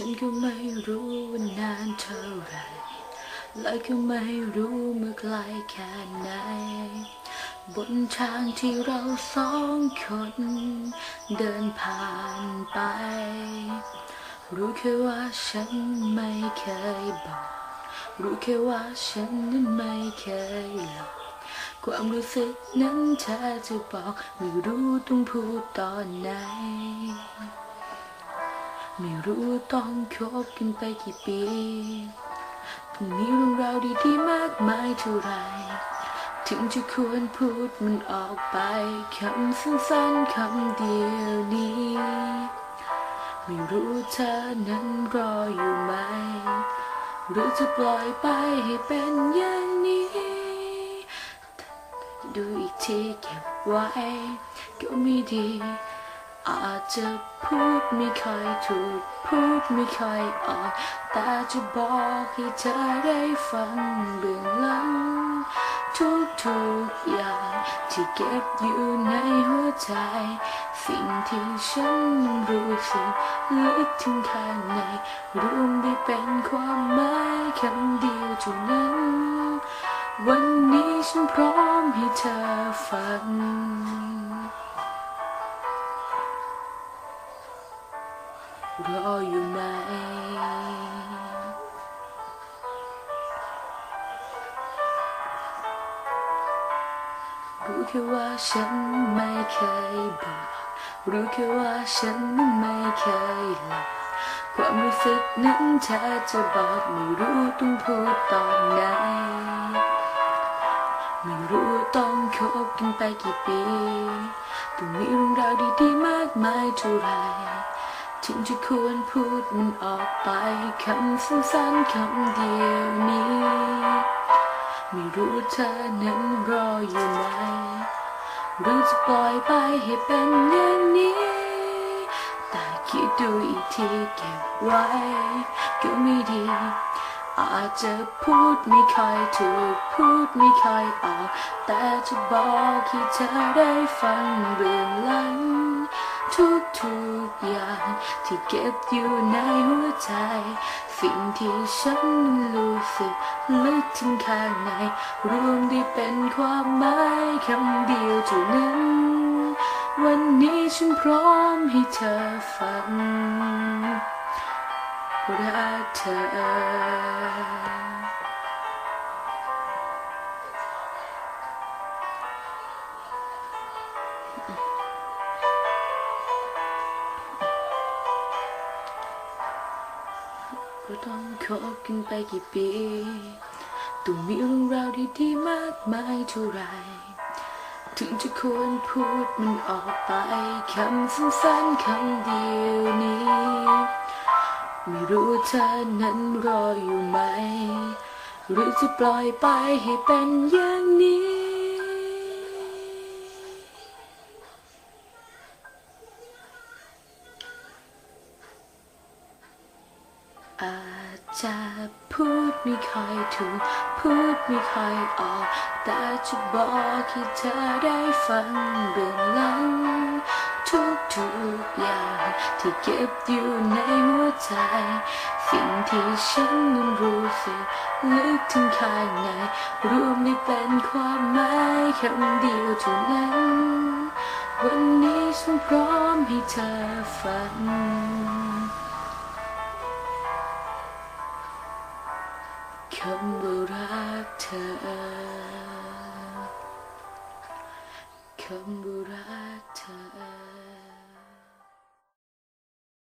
ฉันก็ไม่รู้ว่านานเท่าไรและก็ไม่รู้เมื่อไกลแค่ไหน บนทางที่เราสองคนเดินผ่านไป รู้แค่ว่าฉันไม่เคยบอก รู้แค่ว่าฉันนั้นไม่เคยหลอกความรู้สึกนั้นเธอจะบอก ไม่รู้ต้องพูดตอนไหน ไม่รู้ต้องคบกันไปกี่ปีต้องมีเรื่องราวดีๆมากมายเท่าไร ถึงจะควรพูดมันออกไปคำสั้นๆคำเดียวนี้ ไม่รู้เธอนั้นรออยู่ไหม หรือจะปล่อยไปให้เป็นอย่างนี้ ดูอีกทีเก็บไว้ก็ไม่ดี อาจจะพูดไม่ค่อยถูก พูดไม่ค่อยออก แต่จะบอกให้เธอได้ฟังเบื้องหลัง ทุกทุกอย่างที่เก็บอยู่ในหัวใจ สิ่งที่ฉันรู้สึกลึกถึงข้างในรวมได้เป็นความหมายคำเดียวเท่านั้น วันนี้ฉันพร้อมให้เธอฟัง รออยู่ไหม รู้แค่ว่าฉันไม่เคยบอก รู้แค่ว่าฉันไม่เคยหลอกความรู้สึกนั้นเธอจะบอกไม่รู้ต้องพูดตอนไหน ไม่รู้ต้องคบกันไปกี่ปี ต้องมีเรื่องราวดีๆมากมายเท่าไร ถึงจะควรพูดมันออกไปคำสั้นๆคำเดียวนี้ ไม่รู้เธอนั้นรออยู่ไหมหรือจะปล่อยไปให้เป็นอย่างนี้ แต่คิดดูอีกทีเก็บไว้ ก็ไม่ดี อาจจะพูดไม่ค่อยถูกพูดไม่ค่อยออก แต่จะบอกให้เธอได้ฟังเบื้องหลัง ทุกทุกๆอย่าง ที่เก็บอยู่ในหัวใจสิ่งที่ฉันรู้สึกลึกถึงข้างใน รวมได้เป็นความหมายคำเดียวเท่านั้น วันนี้ฉันพร้อมให้เธอฟังรักเธอ ก็ต้องคบกันไปกี่ปีต้องมีเรื่องราวดีๆมากมายเท่าไร ถึงจะควรพูดมันออกไปคำสั้นๆคำเดียวนี้ ไม่รู้เธอนั้นรออยู่ไหม หรือจะปล่อยไปให้เป็นอย่างนี้ อาจจะพูดไม่ค่อยถูก พูดไม่ค่อยออก แต่จะบอกให้เธอได้ฟังเบื้องหลัง ทุกทุกๆอย่างที่เก็บอยู่ในหัวใจ สิ่งที่ฉันนั้นรู้สึกลึกถึงข้างใน รวมได้เป็นความหมายคำเดียวเท่านั้น วันนี้ฉันพร้อมให้เธอฟัง คำว่ารัก